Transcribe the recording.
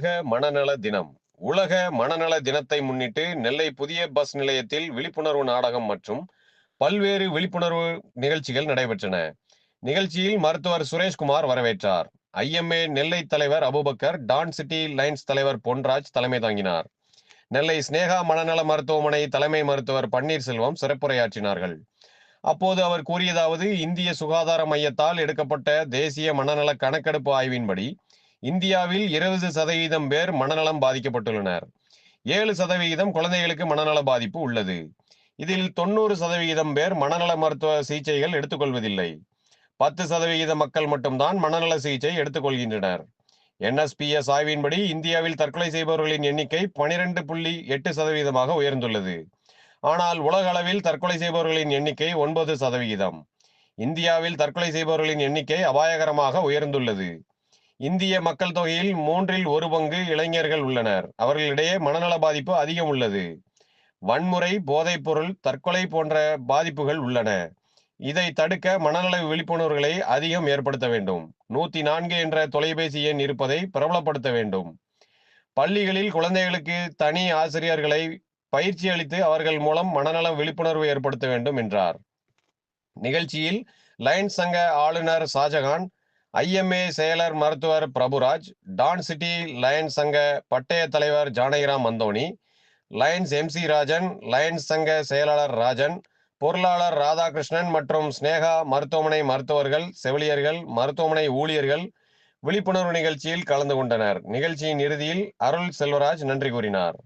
உலக மனநல தினம். உலக மனநல தினத்தை முன்னிட்டு நெல்லை புதிய பஸ் நிலையத்தில் விழிப்புணர்வு நாடகம் மற்றும் பல்வேறு விழிப்புணர்வு நிகழ்ச்சிகள் நடைபெற்றன. நிகழ்ச்சியில் மருத்துவர் சுரேஷ்குமார் வரவேற்றார். ஐஎம்ஏ நெல்லை தலைவர் அபுபக்கர் டான் சிட்டி லைன்ஸ் தலைவர் பொன்ராஜ் தலைமை தாங்கினார். நெல்லை ஸ்னேகா மனநல மருத்துவமனை தலைமை மருத்துவர் பன்னீர்செல்வம் சிறப்புரையாற்றினார்கள். அப்போது அவர் கூறியதாவது இந்திய சுகாதார மையத்தால் எடுக்கப்பட்ட தேசிய மனநல கணக்கெடுப்பு ஆய்வின்படி இந்தியாவில் இருபது சதவீதம் பேர் மனநலம் பாதிக்கப்பட்டுள்ளனர். ஏழு சதவிகிதம் குழந்தைகளுக்கு மனநல பாதிப்பு உள்ளது. இதில் தொண்ணூறு சதவிகிதம் பேர் மனநல மருத்துவ சிகிச்சைகள் எடுத்துக்கொள்வதில்லை. பத்து சதவிகித மக்கள் மட்டும்தான் மனநல சிகிச்சை எடுத்துக்கொள்கின்றனர். என்எஸ்பிஎஸ் ஆய்வின்படி இந்தியாவில் தற்கொலை செய்பவர்களின் எண்ணிக்கை பனிரெண்டு புள்ளி எட்டு சதவீதமாக உயர்ந்துள்ளது. ஆனால் உலக அளவில் தற்கொலை செய்பவர்களின் எண்ணிக்கை ஒன்பது சதவிகிதம் இந்தியாவில் தற்கொலை செய்பவர்களின் எண்ணிக்கை அபாயகரமாக உயர்ந்துள்ளது. இந்திய மக்கள் தொகையில் மூன்றில் ஒரு பங்கு இளைஞர்கள் உள்ளனர். அவர்களிடையே மனநல பாதிப்பு அதிகம் உள்ளது. வன்முறை போதைப்பொருள் தற்கொலை போன்ற பாதிப்புகள் உள்ளன. இதை தடுக்க மனநல விழிப்புணர்வுகளை அதிகம் ஏற்படுத்த வேண்டும். நூத்தி நான்கு என்ற தொலைபேசி எண் இருப்பதை பிரபலப்படுத்த வேண்டும். பள்ளிகளில் குழந்தைகளுக்கு தனி ஆசிரியர்களை பயிற்சி அளித்து அவர்கள் மூலம் மனநல விழிப்புணர்வு ஏற்படுத்த வேண்டும் என்றார். நிகழ்ச்சியில் லயன்ஸ் சங்க ஆளுநர் ஷாஜகான் ஐஎம்ஏ செயலர் மருத்துவர் பிரபுராஜ் டான் சிட்டி லயன்ஸ் சங்க பட்டய தலைவர் Janakiram Manthoni Lions MC Rajan Lions சங்க செயலாளர் ராஜன் பொருளாளர் ராதாகிருஷ்ணன் மற்றும் ஸ்னேகா மருத்துவமனை மருத்துவர்கள் செவிலியர்கள் மருத்துவமனை ஊழியர்கள் விழிப்புணர்வு நிகழ்ச்சியில் கலந்து கொண்டனர். நிகழ்ச்சியின் இறுதியில் அருள் செல்வராஜ் நன்றி கூறினார்.